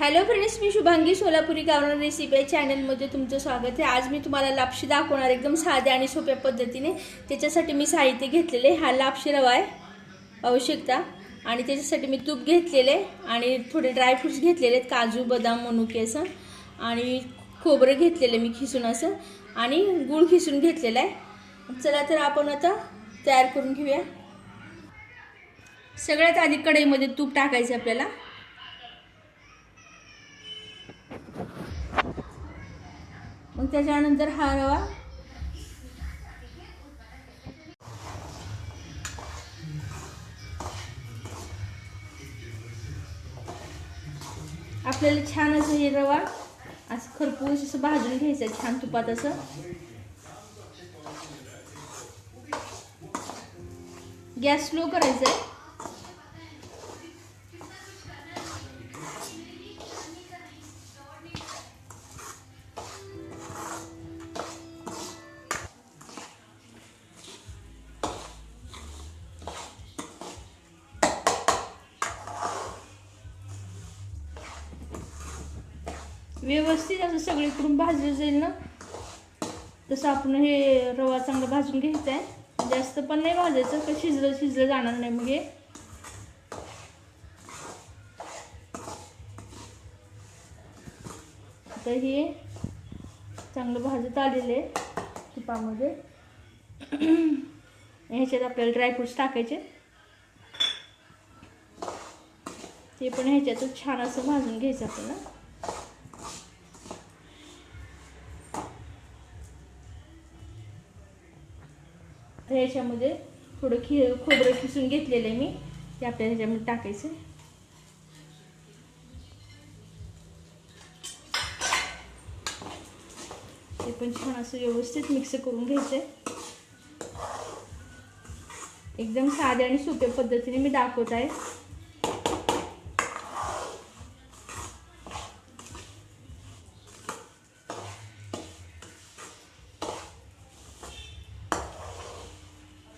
Hello friends मी शुभांगी सोलापुरी गावरान recipe या चॅनलमध्ये तुमचं स्वागत आहे. आज मी तुम्हाला लापशी दाखवणार एकदम साध्या आणि सोप्या पद्धतीने. त्याच्यासाठी मी साहित्य घेतलेले. हा लापशी रवा आहे आवश्यकता. आणि त्याच्यासाठी मी तूप घेतलेले आणि थोडे ड्रायफ्रूट्स घेतलेले आहेत काजू बदाम मनुके असं. आणि खोबरं घेतलेलं मी खिसून असं. आणि गूळ खिसून घेतलेला आहे. चला तर आपण आता तयार करून घेऊया. सगळ्यात आधी कढईमध्ये तूप टाकायचं आपल्याला. मग त्याच्यानंतर हा रवा. आपल्याला छान असं हे रवा असं खरपूस असं भाजून घ्यायचं आहे छान तुपात असं. गॅस स्लो करायचा आहे व्यवस्थित असं सगळीकडून भाजलं जाईल ना? तसं आपण हे रवा चांगला भाजून घ्यायचा आहे. जास्त पण नाही भाजायचं का शिजलं शिजलं जाणार नाही मग हे. आता हे चांगलं भाजत आलेलं आहे तुपामध्ये. ह्याच्यात आपल्याला ड्रायफ्रुट्स टाकायचे. ते पण ह्याच्यातच छान असं भाजून घ्यायचं आपल्याला. तर ह्याच्यामध्ये थोडं खि खोबरं खिसून घेतलेलं आहे मी. ते आपल्याला ह्याच्यामध्ये टाकायचं ते पण छान असं व्यवस्थित मिक्स करून घ्यायचं आहे एकदम साध्या आणि सोप्या पद्धतीने मी दाखवत आहे.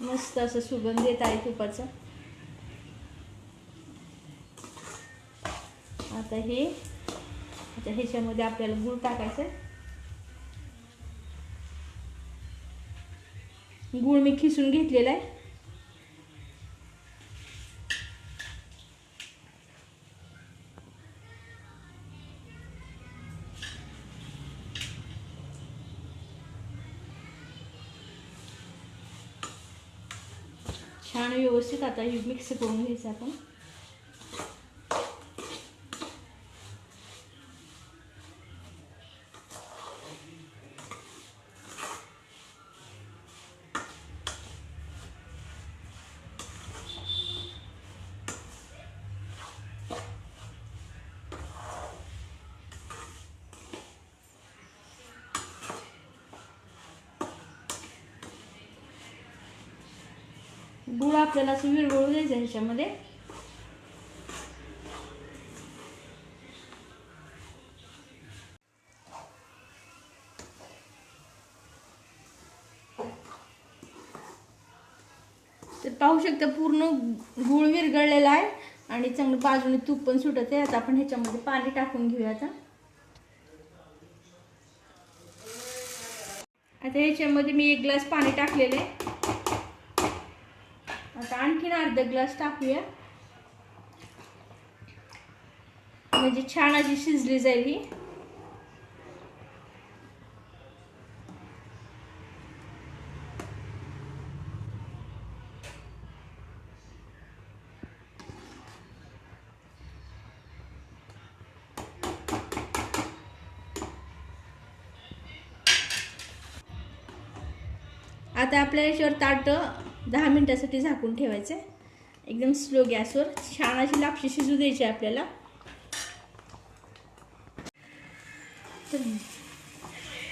मस्त असं सुगंध येत आहे तुपाचा. आता हे आता ह्याच्यामध्ये आपल्याला गूळ टाकायचं गूळ मी खिसून घेतलेला आहे. छान व्यवस्थित आता ही मिक्स करून घ्यायचं आपण. गुळ आपल्याला असं विरघळू द्यायचं ह्याच्यामध्ये. तर पाहू शकता पूर्ण गुळ विरघळलेला आहे आणि चांगलं बाजूने तूप पण सुटत आहे. आता आपण ह्याच्यामध्ये पाणी टाकून घेऊया आता. आता ह्याच्यामध्ये मी एक ग्लास पाणी टाकलेलं आहे. अर्धा ग्लास टाकूया. म्हणजे छान अशी शिजली जाईल ही. आता आपल्याला याच्यावर ताट दहा मिनटासाठी झाकून ठेवायचं. आहे एकदम स्लो गॅसवर छान अशी लापशी शिजू द्यायची आहे आपल्याला. तर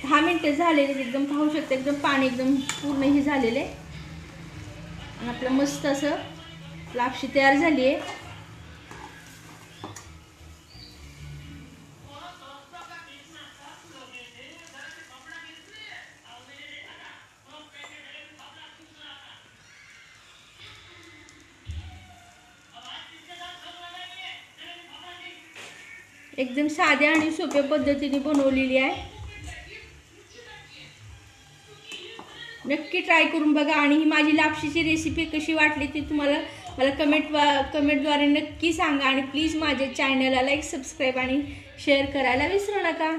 दहा मिनटं झालेले एकदम. पाहू शकता एकदम पाणी एकदम पूर्ण हे झालेलं आहे. आणि आपलं मस्त असं लापशी तयार झाली आहे. एकदम साध्या आणि सोप्या पद्धतीने बनवलेली आहे. नक्की ट्राय करून बघा आणि ही माझी लापशीची रेसिपी कशी वाटली ती तुम्हाला मला कमेंट कमेंटद्वारे नक्की सांगा आणि प्लीज माझ्या चॅनलला लाईक सबस्क्राईब आणि शेअर करायला विसरू नका.